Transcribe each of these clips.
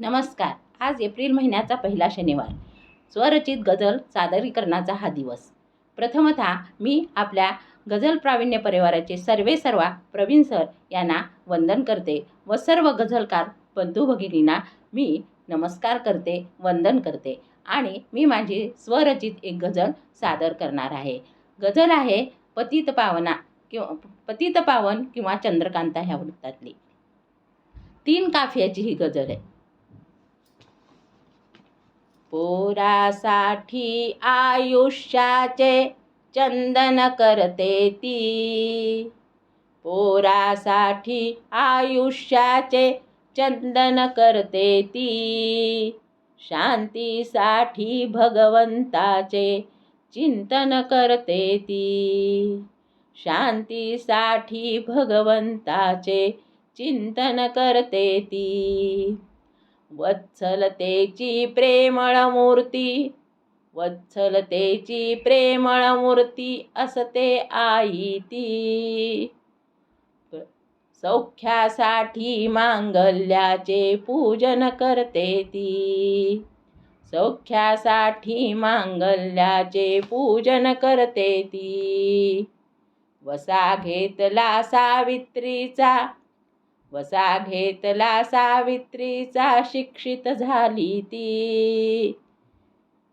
नमस्कार. आज एप्रिल महिन्याचा पहिला शनिवार. स्वरचित गझल सादरीकरणाचा हा दिवस. प्रथमतः मी आपल्या गझल प्रावीण्य परिवाराचे सर्वे सर्वा प्रवीण सर यांना वंदन करते व सर्व गझलकार बंधू भगिनींना मी नमस्कार करते वंदन करते आणि मी माझी स्वरचित एक गझल सादर करणार आहे. गझल आहे पतित पावना किंवा पतित पावन किंवा चंद्रकांता ह्या वृत्तातली. तीन काफ्याची ही गझल आहे. पोरासाठी आयुष्याचे चंदन करते ती. पोरासाठी आयुष्याचे चंदन करते ती. शांतीसाठी भगवंताचे चिंतन करते ती. शांतीसाठी भगवंताचे चिंतन करते ती. वत्सलतेची प्रेमळ मूर्ती वत्सलतेची प्रेमळ मूर्ती असते आई ती. सौख्यासाठी मांगल्याचे पूजन करते ती. सौख्यासाठी मांगल्याचे पूजन करते ती. वसा घेतला सावित्रीचा वसा घेतला सावित्रीचा शिक्षित झाली ती.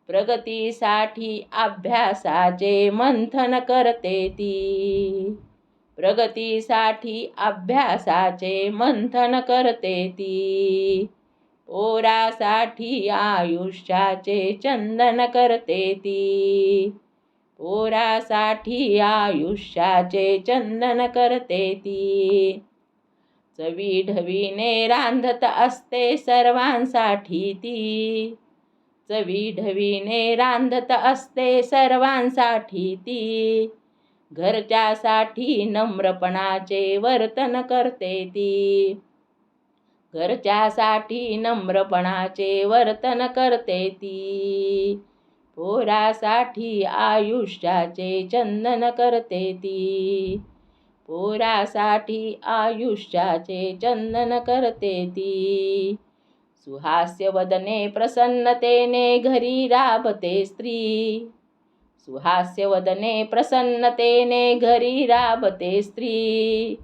प्रगतीसाठी अभ्यासाचे मंथन करते ती. प्रगतीसाठी अभ्यासाचे मंथन करते ती. पोरासाठी आयुष्याचे चंदन करते ती. पोरासाठी आयुष्याचे चंदन करते ती. चवी ढवीने रांधत असते सर्वांसाठी ती. चवी ढवीने रांधत असते सर्वांसाठी ती. घरच्यासाठी नम्रपणाचे वर्तन करते ती. घरच्यासाठी नम्रपणाचे वर्तन करते ती. पोरासाठी आयुष्याचे चंदन करते ती. पोरासाठी आयुष्याचे चंदन करते ती. सुहास्यवदने प्रसन्नतेने घरी राबते स्त्री. सुहास्यवदने प्रसन्नतेने घरी राबते स्त्री.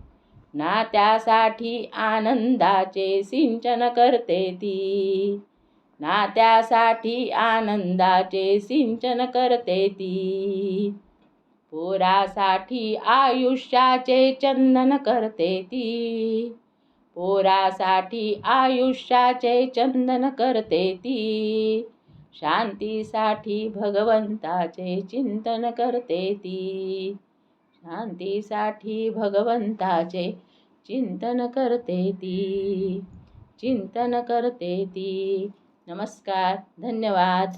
नात्यासाठी आनंदाचे सिंचन करते ती. नात्यासाठी आनंदाचे सिंचन करते ती. पोरासाठी आयुष्याचे चंदन करते ती. पोरासाठी आयुष्याचे चंदन करते ती. शांतीसाठी भगवंताचे चिंतन करते ती. शांतीसाठी भगवंताचे चिंतन करते ती. चिंतन करते ती. नमस्कार धन्यवाद.